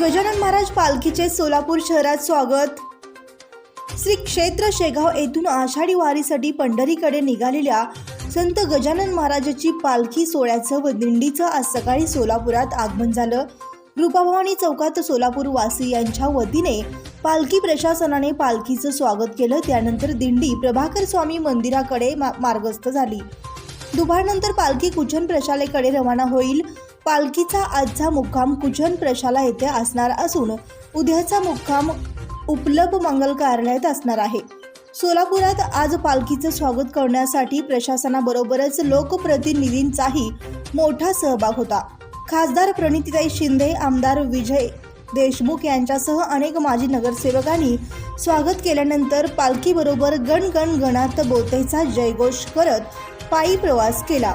गजानन महाराज पालखीचे सोलापूर शहरात स्वागत. श्री क्षेत्र शेगाव येथून आषाढी वारीसाठी पंढरीकडे निघालेल्या संत गजानन महाराजाची पालखी सोहळ्याचं व दिंडीचं आज सकाळी सोलापुरात आगमन झालं. रूपाभवानी चौकात सोलापूर वासी यांच्या वतीने पालखी प्रशासनाने पालखीचं स्वागत केलं. त्यानंतर दिंडी प्रभाकर स्वामी मंदिराकडे मा- मार्गस्थ झाली. दुपारनंतर पालखी कुचन प्रशालेकडे रवाना होईल. पालखीचा आजचा मुक्काम कुचन प्रशाला येथे असणार असून उद्याचा मुक्काम उपलब्ध मंगल कार्यालयात असणार आहे. सोलापुरात आज पालखीचं स्वागत करण्यासाठी प्रशासनाबरोबरच लोकप्रतिनिधींचाही मोठा सहभाग होता. खासदार प्रणितीताई शिंदे आमदार विजय देशमुख यांच्यासह अनेक माजी नगरसेवकांनी स्वागत केल्यानंतर पालखीबरोबर गण गण गणात बोतेचा जयघोष करत पायी प्रवास केला.